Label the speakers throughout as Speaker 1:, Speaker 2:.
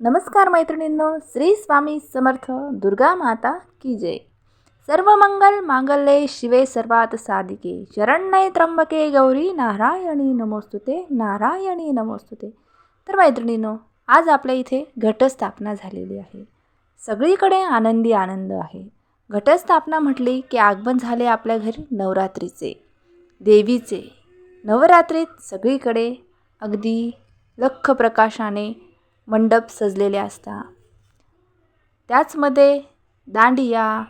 Speaker 1: नमस्कार मैत्रिणींनो श्री स्वामी समर्थ दुर्गा माता की जय. सर्व मंगल मांगल्ये शिवे सर्वात साधिके. शरण्ये त्र्यंबके गौरी नारायणी नमोस्तुते नारायणी नमोस्तुते. तर मैत्रिणींनो आज आपल्या इथे घटस्थापना झालेली आहे. सगळीकडे आनंदी आनंद आहे. घटस्थापना म्हटली की आगमन झाले आपल्या घरी नवरात्रीचे. देवीचे. नवरात्रीत सगळीकडे अगदी लख प्रकाशाने मंडप सजलेले असतात त्याचमध्ये दांडिया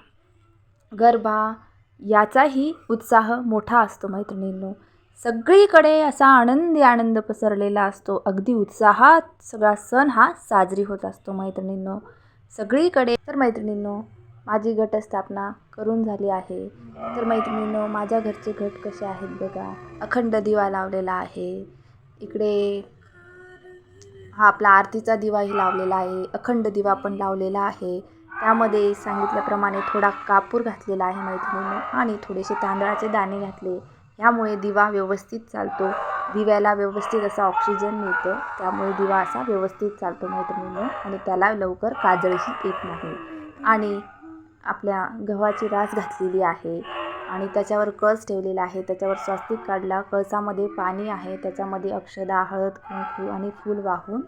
Speaker 1: गरबा याचाही उत्साह मोठा असतो मैत्रिणींनो. सगळीकडे असा आनंदी आनंद पसरलेला असतो. अगदी उत्साहात सगळा सण हा साजरी होत असतो मैत्रिणींनो. सगळीकडे तर मैत्रिणींनो माझी घटस्थापना करून झाली आहे. तर मैत्रिणींनो माझ्या घरचे घट कसे आहेत बघा. अखंड दिवा लावलेला आहे. इकडे हा आपला आरतीचा दिवाही लावलेला आहे अखंड दिवा पण लावलेला आहे. त्यामध्ये सांगितल्याप्रमाणे थोडा कापूर घातलेला आहे मैत्रिणीने आणि थोडेसे तांदळाचे दाणे घातले. ह्यामुळे दिवा व्यवस्थित चालतो. दिव्याला व्यवस्थित असा ऑक्सिजन मिळतं. त्यामुळे दिवा असा व्यवस्थित चालतो मैत्रिणीने आणि त्याला लवकर काजळही येत नाही. आणि आपल्या गव्हाची रास घातलेली आहे. आणि त्याच्यावर कळस ठेवलेला आहे. त्याच्यावर स्वास्तिक काढला. कळसामध्ये पाणी आहे. त्याच्यामध्ये अक्षदा हळद कुंकू आणि फूल वाहून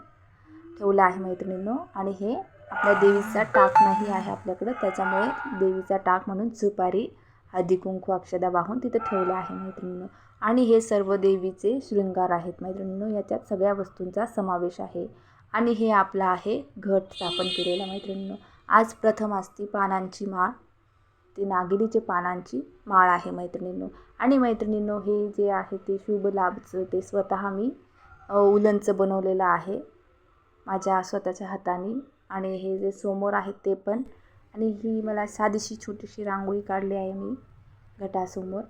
Speaker 1: ठेवलं आहे मैत्रिणींनो. आणि हे आपल्या देवीचा टाक नाही आहे आपल्याकडं. त्याच्यामुळे देवीचा टाक म्हणून सुपारी हळदी कुंकू अक्षदा वाहून तिथं ठेवलं आहे मैत्रिणींनो. आणि हे सर्व देवीचे शृंगार आहेत मैत्रिणींनो. याच्यात सगळ्या वस्तूंचा समावेश आहे. आणि हे आपलं आहे घट स्थापन केलेलं मैत्रिणींनो. आज प्रथम असती पानांची माळ. ती नागिलीचे पानांची माळ आहे मैत्रिणींनो. आणि मैत्रिणींनो हे जे आहे ते शुभ लाभचं ते स्वतः मी उलनचं बनवलेलं आहे माझ्या स्वतःच्या हाताने. आणि हे जे समोर आहेत ते पण. आणि ही मला साधीशी छोटीशी रांगोळी काढली आहे मी घटासमोर.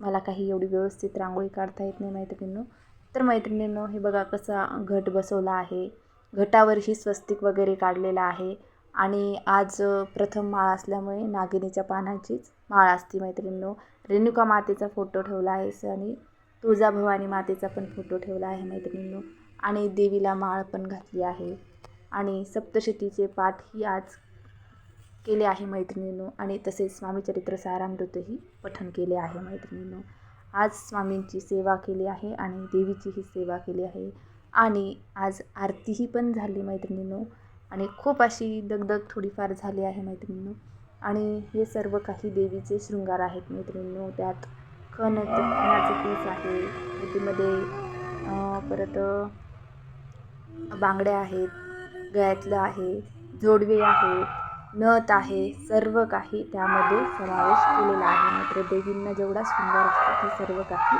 Speaker 1: मला काही एवढी व्यवस्थित रांगोळी काढता येत नाही मैत्रिणींनो. तर मैत्रिणींनो हे बघा कसा घट बसवला आहे. घटावरही स्वस्तिक वगैरे काढलेला आहे. आणि आज प्रथम माळ असल्यामुळे नागिनीच्या पानाचीच माळ असते मैत्रिणींनो. रेणुका मातेचा फोटो ठेवला आहे आणि तुळजाभवानी मातेचा पण फोटो ठेवला आहे मैत्रिणींनो. आणि देवीला माळ पण घातली आहे. आणि सप्तशतीचे पाठही आज केले आहे मैत्रिणींनो. आणि तसेच स्वामीचरित्र सारामृतही पठण केले आहे मैत्रिणींनो. आज स्वामींची सेवा केली आहे आणि देवीचीही सेवा केली आहे. आणि आज आरतीही पण झाली मैत्रिणींनो. आणि खूप अशी दगदग थोडीफार झाली आहे मैत्रिणींनो. आणि हे सर्व काही देवीचे शृंगार आहेत मैत्रिणींनो. त्यात खण खणाचं पीस आहे. त्यामध्ये परत बांगड्या आहेत. गळ्यातलं आहे. जोडवे आहेत. नथ आहे. सर्व काही त्यामध्ये समावेश केलेला आहे. मात्र देवींना जेवढा शृंगार असतो ते सर्व काही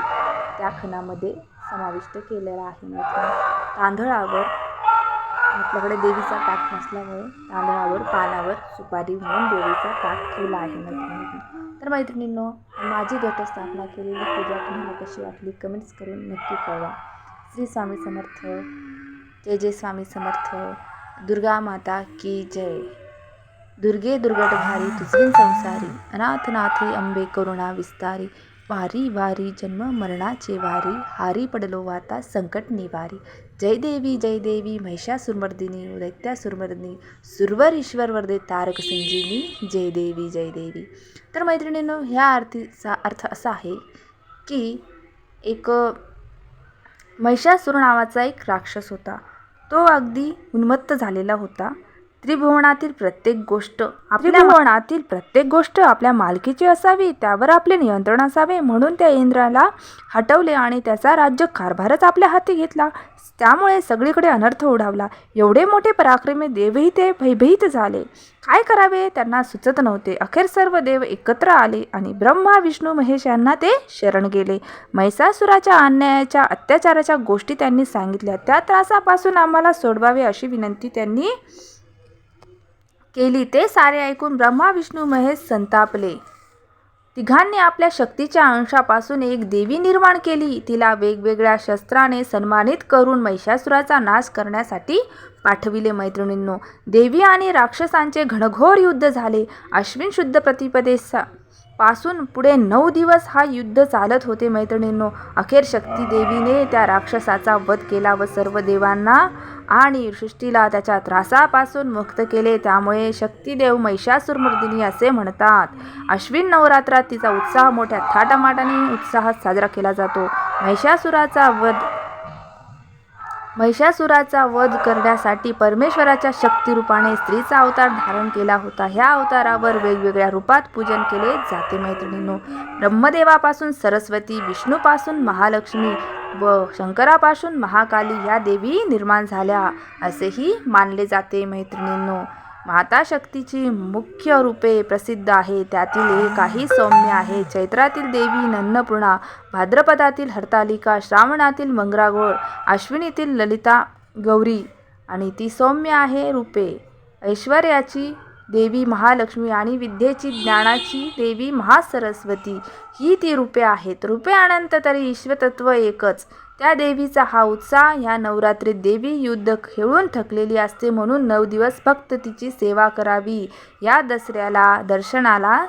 Speaker 1: त्या खणामध्ये समाविष्ट केलेला आहे. मात्र तांदळावर आपल्याकडे देवीचा ताक नसल्यामुळे तांदळावर पानावर सुपारी म्हणून देवीचा ताक ठेवला आहे मैत्रिणींनी. तर मैत्रिणींनो माझी घटस्थापना केलेली पूजा तुम्हाला कशी वाटली कमेंट्स करून नक्की कळवा. श्री स्वामी समर्थ. जय जय स्वामी समर्थ. दुर्गा माता की जय. दुर्गे दुर्गट भारी तुझीन संसारी अनाथनाथे अंबे करुणा विस्तारी वारी वारी जन्म मरणाचे वारी हारी पडलो वाता संकट निवारी. जय देवी जय देवी महिषासुरमर्दिनी दैत्यासुरमर्दिनी सुरवर ईश्वर वर्दे तारक संजीवनी जय देवी जय देवी. तर मैत्रिणींनो ह्या अर्थीचा अर्थ असा आहे की एक महिषासुर नावाचा एक राक्षस होता. तो अगदी उन्मत्त झालेला होता. त्रिभुवनातील प्रत्येक गोष्ट आपल्या भुवनातील प्रत्येक गोष्ट आपल्या मालकीची असावी त्यावर आपले नियंत्रण असावे म्हणून त्या इंद्राला हटवले आणि त्याचा राज्य कारभारच आपल्या हाती घेतला. त्यामुळे सगळीकडे अनर्थ ओढावला एवढे मोठे पराक्रमी देवही ते भयभीत झाले. काय करावे? त्यांना सुचत नव्हते. अखेर सर्व देव एकत्र आले आणि ब्रह्मा विष्णू महेश यांना ते शरण गेले. मैसासुराच्या अन्यायाच्या अत्याचाराच्या गोष्टी त्यांनी सांगितल्या. त्या त्रासापासून आम्हाला सोडवावे अशी विनंती त्यांनी केली ते सारे ऐकून ब्रह्मा विष्णू महेश संतापले. तिघांनी आपल्या शक्तीच्या अंशापासून एक देवी निर्माण केली. तिला वेगवेगळ्या शस्त्राने सन्मानित करून महिषासुराचा नाश करण्यासाठी पाठविले मैत्रिणींनो. देवी आणि राक्षसांचे घनघोर युद्ध झाले. अश्विन शुद्ध प्रतिपदेसा पासून पुढे नऊ दिवस हा युद्ध चालत होते मैत्रिणींनो. अखेर शक्ती देवीने त्या राक्षसाचा वध केला व सर्व देवांना आणि सृष्टीला त्याच्या त्रासापासून मुक्त केले. त्यामुळे शक्तीदेव महिषासुरमर्दिनी असे म्हणतात अश्विन नवरात्रात तिचा उत्साह मोठ्या थाटामाटाने उत्साहात साजरा केला जातो. महिषासुराचा वध महिषासुराचा वध करण्यासाठी परमेश्वराच्या शक्तिरूपाने स्त्रीचा अवतार धारण केला होता. ह्या अवतारावर वेगवेगळ्या रूपात पूजन केले जाते मैत्रिणींनो. ब्रह्मदेवापासून सरस्वती विष्णूपासून महालक्ष्मी व शंकरापासून महाकाली ह्या देवी निर्माण झाल्या असेही मानले जाते मैत्रिणींनो. माता शक्तीची मुख्य रूपे प्रसिद्ध आहे. त्यातील एक काही सौम्य आहे. चैत्रातील देवी नन्नपूर्णा भाद्रपदातील हरतालिका श्रावणातील मंगरागोळ अश्विनीतील ललिता गौरी आणि ती सौम्य आहे रूपे. ऐश्वर्याची देवी महालक्ष्मी आणि विद्येची ज्ञानाची देवी महासरस्वती ही ती रूपे आहेत. रूपे अनंत तरी ईश्वतत्व एकच. त्या देवीचा हा उत्साह ह्या नवरात्रीत देवी युद्ध खेळून थकलेली असते म्हणून नऊ दिवस फक्त तिची सेवा करावी. या दसऱ्याला दर्शनाला